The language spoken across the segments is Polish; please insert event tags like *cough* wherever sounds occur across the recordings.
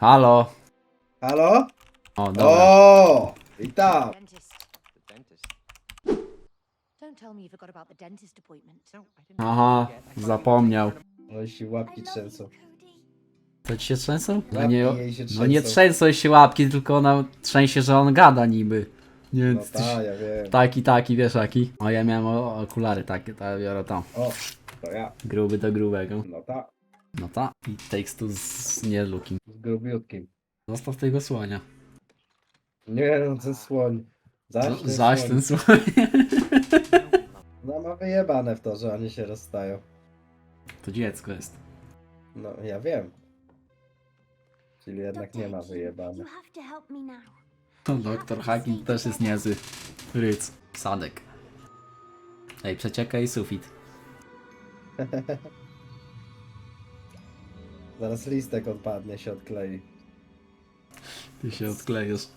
Halo. Halo? O, dobra. O! Witam! Dentist. The dentist. Don't tell me you forgot about the dentist appointment. No, I didn't Aha, zapomniał. No się łapki trzęsą. To ci się trzęsą? No Łapki nie, jej się no nie trzęsą. się łapki, tylko ona trzęsie, że on gada niby. Nie, No ty- tak, ja wiem. taki, taki, wiesz jaki? O, ja miałem o- okulary takie, to ja biorę tam. O, to ja. Gruby do grubego. No tak, No ta. I takes two z nie looking. z grubiutkim. Zostaw tego słonia. Nie no, ten słoń. Zaś ten Zaś słoń. ten słoń. No ma wyjebane w to, że oni się rozstają. To dziecko jest. No, ja wiem. Czyli jednak nie ma wyjebane. You have to help me now. To doktor Hacking też jest niezły. Ryc. Sadek. Ej, przecieka i sufit. *laughs* Zaraz listek odpadnie, się odklei. Ty się odklejesz.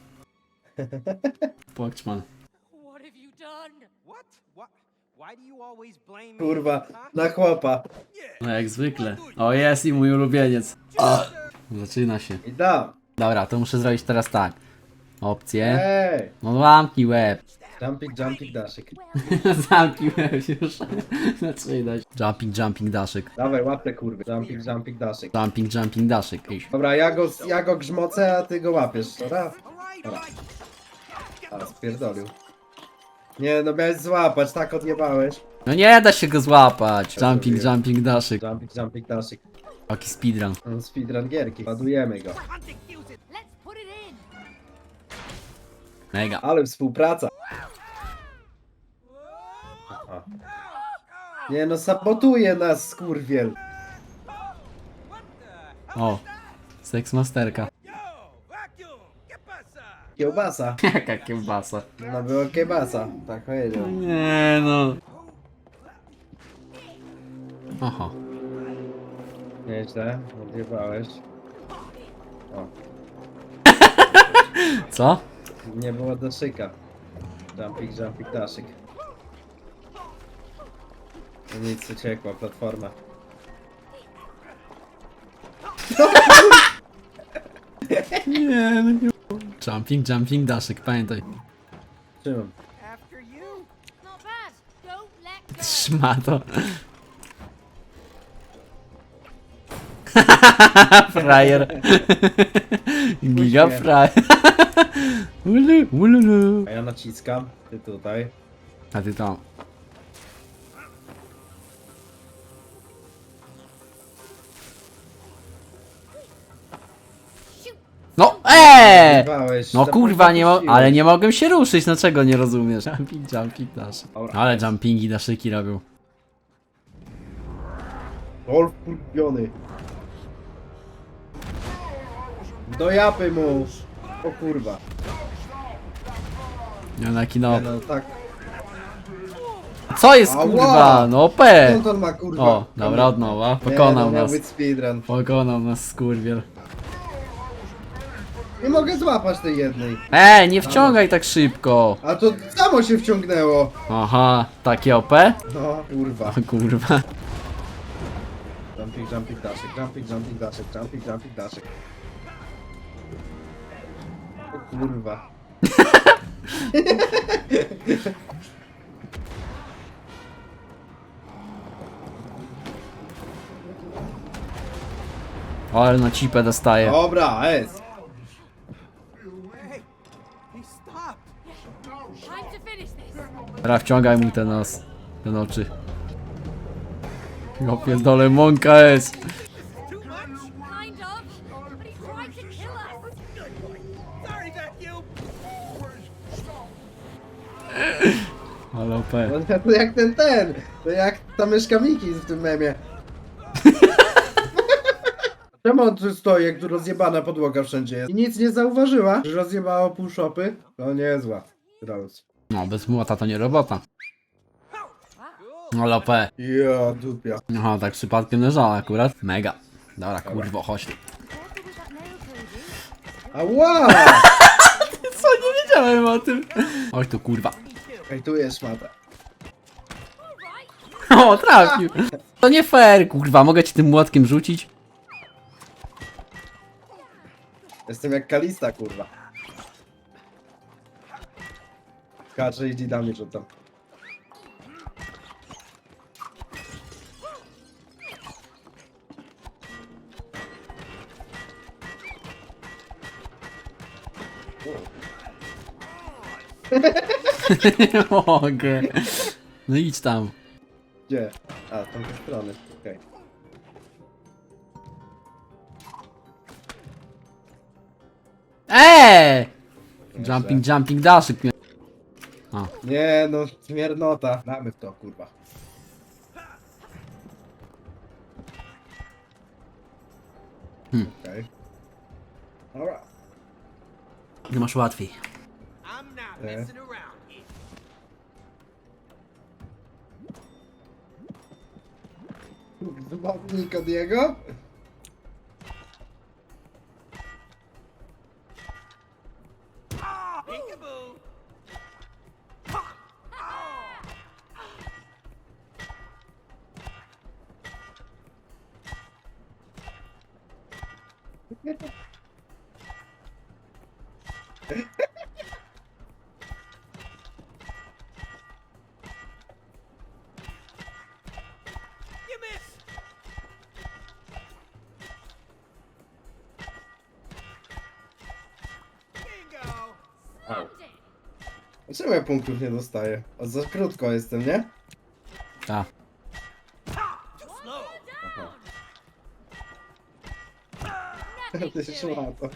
*laughs* Pokczman. What have you done? What? What? Why do you always blame me? Kurwa, na chłopa. No jak zwykle. O jest i mój ulubieniec. O, zaczyna się. I dam. Dobra, to muszę zrobić teraz tak. Opcje. Ej! No zamknij łeb. Jumping, jumping, daszyk. *laughs* zamknij łeb już. *laughs* Zaczynać. Jumping, jumping, daszyk. Dawaj, łap te kurwy. Jumping, jumping, daszyk. Jumping, jumping, daszyk. Iść. Dobra, ja go, ja go grzmocę, a ty go łapiesz, dobra? Alright. A, spierdolił. Nie, no miałeś złapać, tak odjebałeś. No nie da się go złapać. Jumping, jumping, daszyk. Jumping, jumping, daszyk. Taki speedrun. On speedrun gierki. Ładujemy go. Mega. Ale współpraca. Aha. Nie no, sabotuje nas, skurwiel. O. Seksmasterka. Kiełbasa. *laughs* Jaka kiełbasa. No było kiełbasa, tak powiedział. Nie no. Oho. Nieźle, odjebałeś. O, *laughs* Co? Nie było daszyka. Jumping, jumping, daszyk. No Nic, uciekła platforma. *laughs* Nie no nie. Jumping, jumping, daszyk, pamiętaj. Trzymam. After you. Not bad. Don't let go. Szmato. *laughs* Frajer. *laughs* Giga frajer. *laughs* Ulu, ululu. A ja naciskam, ty tutaj. A ty tam. No, eee! No kurwa, nie mo- ale nie mogłem się ruszyć, no czego nie rozumiesz? Jumping, jumping, dash. Dobra. Ale jumpingi, daszyki robią. Golf kurwiony. Do japy mu. O kurwa. Nie no, jaki no. Nie no, tak. Co jest Ała! kurwa? No P! Skąd on ma kurwa? O, dobra, od nowa. Nie, Pokonał no, miał nas. być speedrun. Pokonał nas skurwiel. Nie mogę złapać tej jednej. E, nie wciągaj tak szybko. A to samo się wciągnęło. Aha, takie OP? No, kurwa. O kurwa. Jumping, jumping, daszek, jumping, jumping, daszek, jumping, jumping, daszek. Kurwa. O, ale na cipę dostaje. Dobra, jest. Time to finish this. Teraz wciągaj mu ten nos. Ten oczy. Ja pierdolę, mąka jest. No, to jak ten ten. To jak ta myszka Miki w tym memie. *laughs* Czemu on tu stoi, jak tu rozjebana podłoga wszędzie jest? I nic nie zauważyła, że rozjebało pół szopy? To niezła. Rose. No, bez młota to nie robota. Ale OP. Ja, dupia. Aha, tak przypadkiem leżała akurat. Mega. Dobra, kurwo, chodź tu. Ała! *laughs* Co, nie wiedziałem o tym. Chodź tu, kurwa. Ej, tu jest szmata. *laughs* O, trafił. To nie fair, kurwa. Mogę ci tym młotkiem rzucić? Jestem jak Kalista, kurwa. Kacze i dzidami rzucam. *laughs* Nie mogę. No idź tam. Gdzie? A, z tamtej strony. Okej. Eee! Jumping, jumping, daszyk mnie. Nie no, śmiernota. Damy w to, kurwa. Hmm. Okej. Dobra. ty masz łatwiej. I'm not Yeah. messing around Zabawnik od Dlaczego ja punktów nie dostaję? O, za krótko jestem, nie? Slow. *laughs* Nothing Ty to się szmato.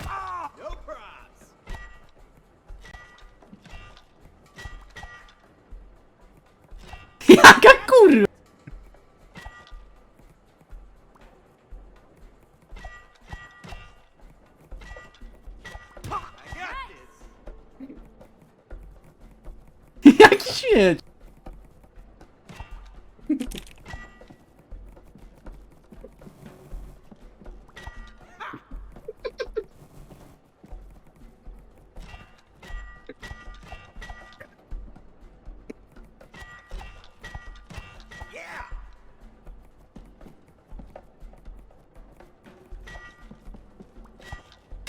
This.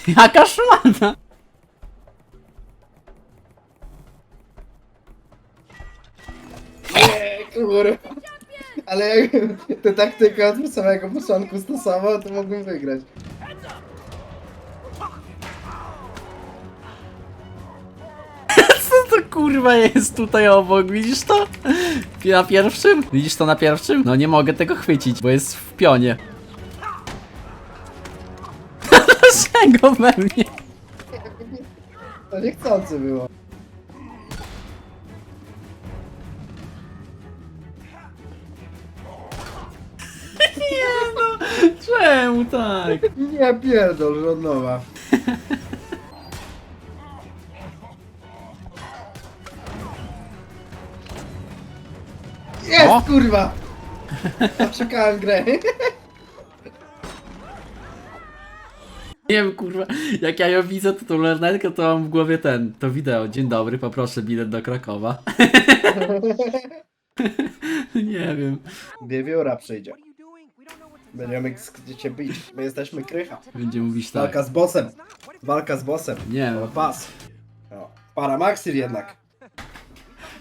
Jaki śmieć! Nie, kurwa. Ale jakbym tę taktykę od samego początku stosował, to mógłbym wygrać. *laughs* Co to kurwa jest tutaj obok, widzisz to? Na pierwszym? Widzisz to na pierwszym? No nie mogę tego chwycić, bo jest w pionie. *laughs* Dlaczego we mnie? To niechcący było. Czemu tak? Nie pierdol, że od nowa. Jest, O! kurwa! Przekałem grę. Nie wiem kurwa, jak ja ją widzę, to tą lornetkę to mam w głowie ten, to wideo. Dzień dobry, poproszę bilet do Krakowa. *laughs* nie wiem. Wiewióra przyjdzie. Będziemy cię bić. My jesteśmy krycha. Będzie mówić tak. Walka z bossem. Walka z bossem. Nie. O, pas. O, Paramaxil jednak.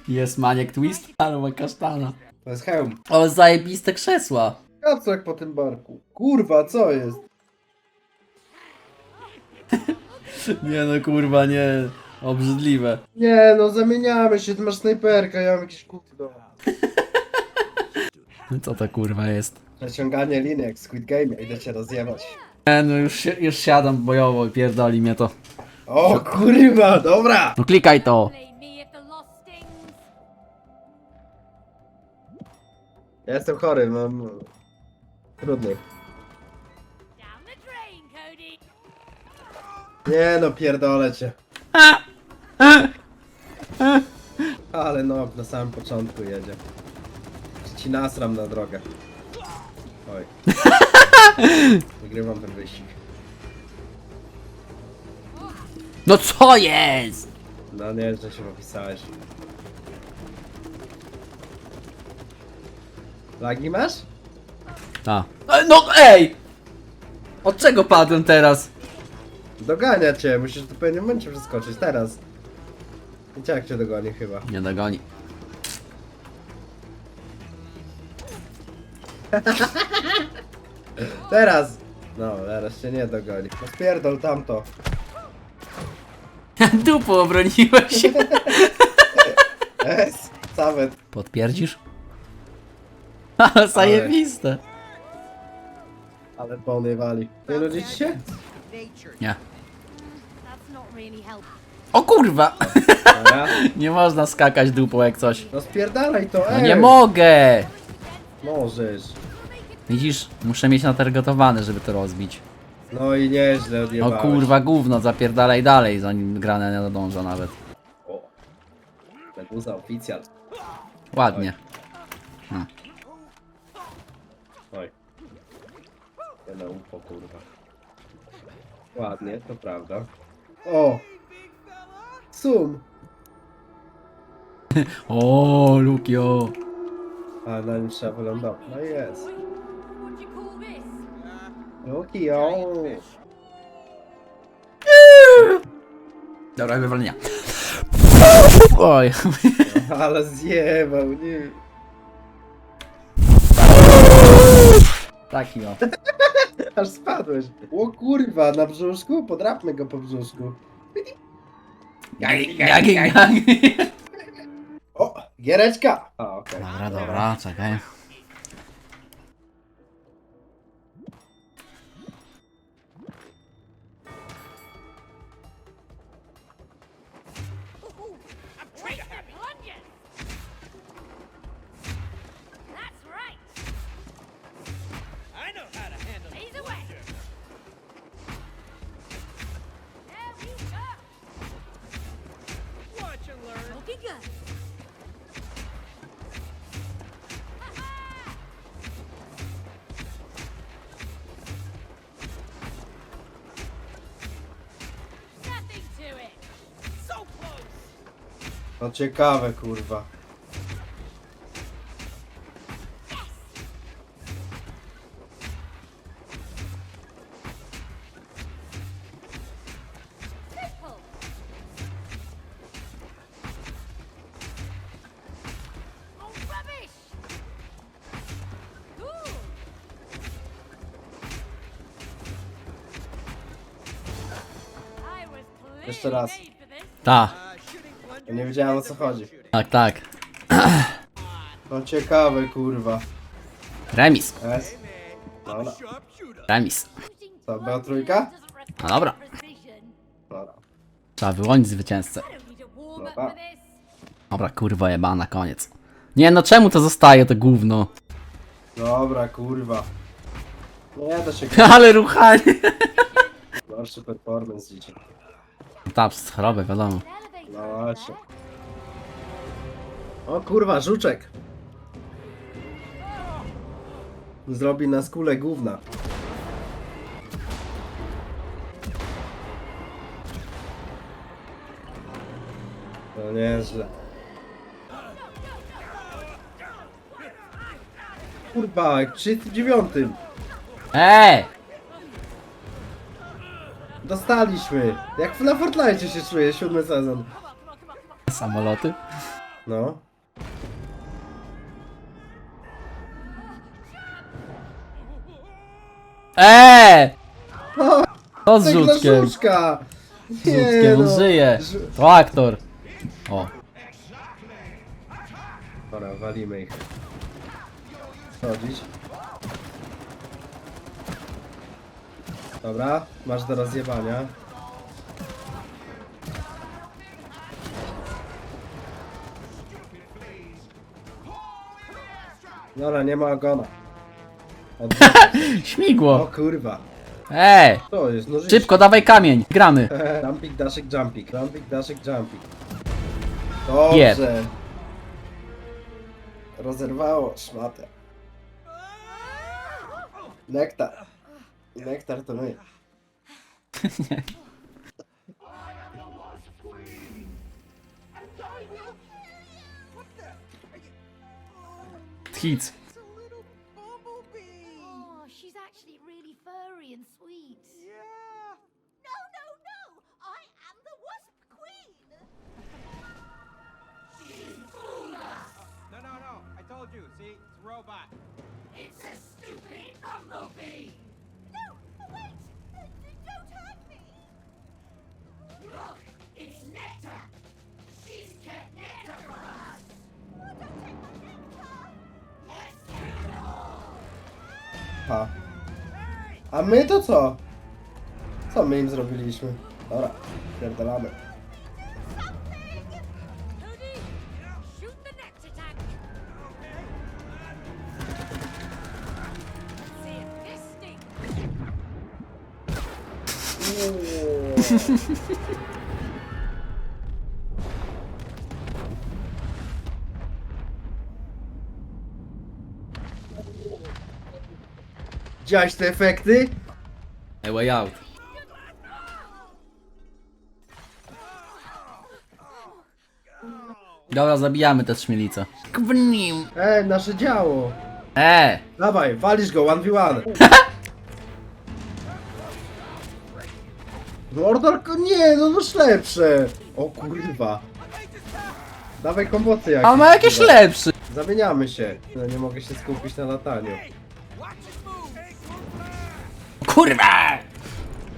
Jest maniek twist, ma kasztana. To jest hełm. O, zajebiste krzesła. Kacek po tym barku. Kurwa, co jest? *laughs* Nie no kurwa, nie. Obrzydliwe. Nie no, zamieniamy się, ty masz snajperkę, ja mam jakieś kuty do... *laughs* Co to kurwa jest? Naciąganie w Squid Game, idę cię rozjebać. Nie no, już, si- już siadam bojowo i pierdoli mnie to. O kurwa, dobra! No klikaj to. Blame me if the loss stings. Ja jestem chory, mam... Trudny. Down the drain, Cody. Nie no, pierdolę cię. Ale no, na samym początku jedzie. Czy ci nasram na drogę. Oj. *laughs* Wygrywam ten wyścig. No co jest? No nie, że się popisałeś. Lagi masz? A. E, No ej! Od czego padłem teraz? Dogania cię, musisz w pewnym momencie przeskoczyć, teraz. I jak cię dogoni chyba. Nie dogoni. *laughs* Teraz! No, teraz cię nie dogoni. No spierdol tamto. Dupu obroniłeś. Es, Samet. Podpierdzisz? Ale zajebiste. Ale pony wali. Nie nudzicie się? Nie. That's not really helpful. O kurwa! Dobra. *laughs* Nie można skakać dupą jak coś. No spierdalaj to, No ej! nie mogę! Możesz. Widzisz? Muszę mieć natargetowane, żeby to rozbić. No i nieźle O odjebałeś. kurwa gówno, zapierdalaj dalej, zanim grane nie nadąża nawet. O. Meduza oficjal. Ładnie. Oj. Na upo, kurwa. Ładnie, to prawda. O! Sum! *laughs* O, Lukio! A na nim trzeba wylądować. No i jest. This? Luki, o! Dobra, wywalenia. Oj. Ale zjebał, nie. Taki o. *laughs* Aż spadłeś. O kurwa, na brzuszku? Podrapmy go po brzuszku. Jak, jak. O! Giereczka! A, okej. Dobra, dobra, czekaj. No ciekawe, kurwa. Jeszcze raz. made for this. Ta, shooting plunger. Ja nie wiedziałem o co chodzi. tak, tak. *clears throat* No ciekawe, kurwa. Remis, Es? Dobra. Sharpshooter. remis. Co, była trójka? No dobra. Dobra. Trzeba wyłonić zwycięzcę. Dobra. Dobra, kurwa jebana, koniec. Nie no, czemu to zostaje, to gówno? Dobra, kurwa. Nie da się *laughs* Ale ruchanie. Gorszy performance dzieci. Ta, przez chorobę, wiadomo. No właśnie. O kurwa, żuczek. Zrobi na skule gówna. No nieźle. Kurwa, w 39. Eee! Dostaliśmy. Jak na Fortnite się czuję, siódmy sezon. Samoloty? No. Eee! To z Tak żółtkiem. Z żuczka. Żółtkiem, on no. żyje. To aktor. O, Dobra, walimy ich. Chodzić. Dobra, masz do rozjebania. Dobra, nie ma ogona. *laughs* Odwrócę. O śmigło. kurwa. Eee! To jest nożyczka. Szybko, dawaj kamień. Gramy. *laughs* Jumpik, daszek, jumpik. Jumpik, daszek, jumpik. Jeb. Dobrze. Rozerwało szmatę. Nektar. Nektar to my. Nie. Oh, she's actually really furry and sweet. Yeah. No, no, no! I am the Wasp Queen! No, no, no. I told you. See? It's a robot. It's a stupid bumblebee! Wait! Don't hurt me! Look! It's Nectar! She's kept Nectar for us! Oh, don't take my nectar! Let's it all! Ha. A my to co? Co my im zrobiliśmy? Dobra, pierdolamy. Widziałeś te efekty? A way out. Dobra, zabijamy te śmielice. Kwnim. Ej, nasze działo. E! Dawaj, walisz go, 1v1. *laughs* Mordorko, nie, no masz lepsze. O kurwa. Dawaj komboty jakieś. A ma jakieś kurwa. lepszy. Zamieniamy się. No nie mogę się skupić na lataniu. Kurwa!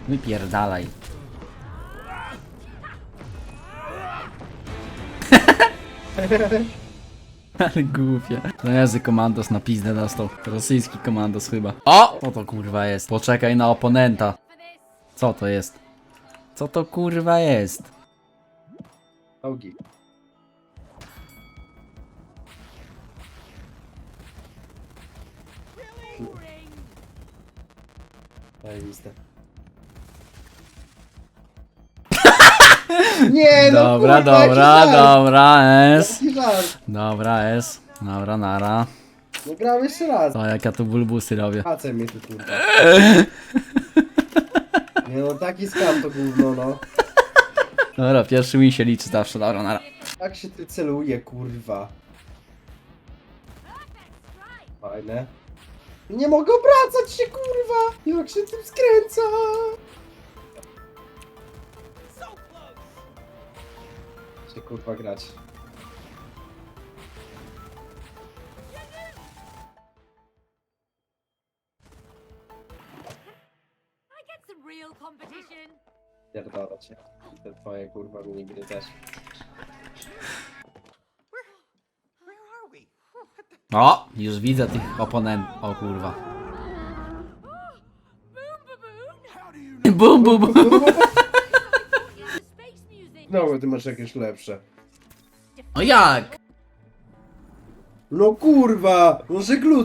Wypierdalaj. *laughs* Ale głupie. No Jezu, komandos na pizdę dostał. Rosyjski komandos chyba. O! Co to kurwa jest? Poczekaj na oponenta. Co to jest? Co to kurwa jest? Augi. Zajebiste. *laughs* Nie, no Dobra, kurwa, jaki dobra, żart, dobra, jaki żart. Dobra, es. Dobra, nara. No grałem jeszcze raz. To jak ja tu bulbusy robię. Pacę mnie tu kurwa. *laughs* Nie no, taki skam to gówno, no. Dobra, pierwszy mi się liczy zawsze, dobra, nara. Jak się ty celuje, kurwa. Fajne. Nie mogę obracać się, kurwa! Jak się tym skręca! Się kurwa grać. Real competition. Pierdolę cię. Te twoje kurwa minigry też. O! Już widzę tych oponentów. O kurwa. Bum, bum, bum. Space music. No, ty masz jakieś lepsze. O jak? No kurwa! Może no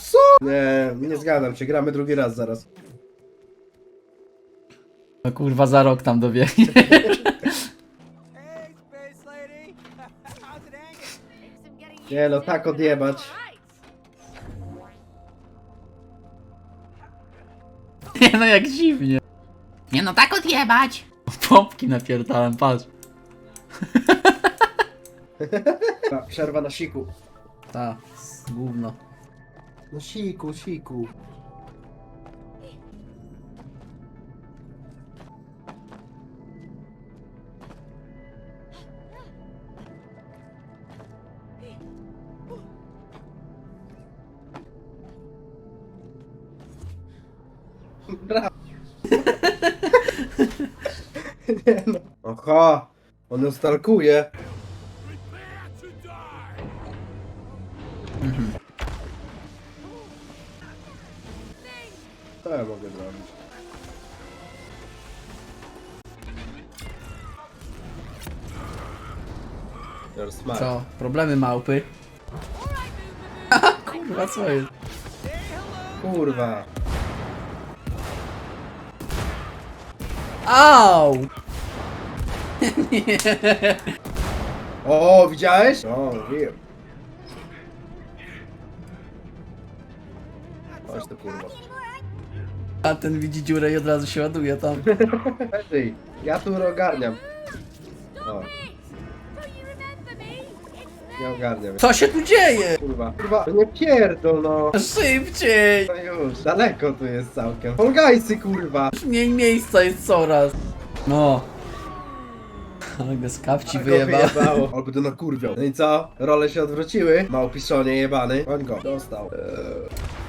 Co? Nie, nie zgadzam się, gramy drugi raz zaraz. No kurwa, za rok tam dobiegnie. *laughs* *laughs* Nie no, tak odjebać. Nie no, jak dziwnie. Nie no, tak odjebać. Pompki napierdalam, patrz. Ta, Przerwa na siku. Ta, gówno. No siku, siku. Bra. Nie no. Aha, on ją stalkuje. Co ja mogę zrobić? You're smart. Co? Problemy małpy? *laughs* kurwa, co jest? Kurwa. Au! O, widziałeś? No, wiem. Chodź to kurwa. A ten widzi dziurę i od razu się ładuje tam. *laughs* Ej, ja tu ogarniam. O, nie ogarniam. Co się tu dzieje? Kurwa. Kurwa, nie pierdol no. Szybciej! No już, daleko tu jest całkiem. Polgajcy kurwa. Już mniej miejsca jest coraz. No. Ale go z kapci Tak go wyjebał. wyjebało. Albo to na kurwią. No i co? Role się odwróciły. Małpiszonie jebany. Koń go. Dostał. Eee.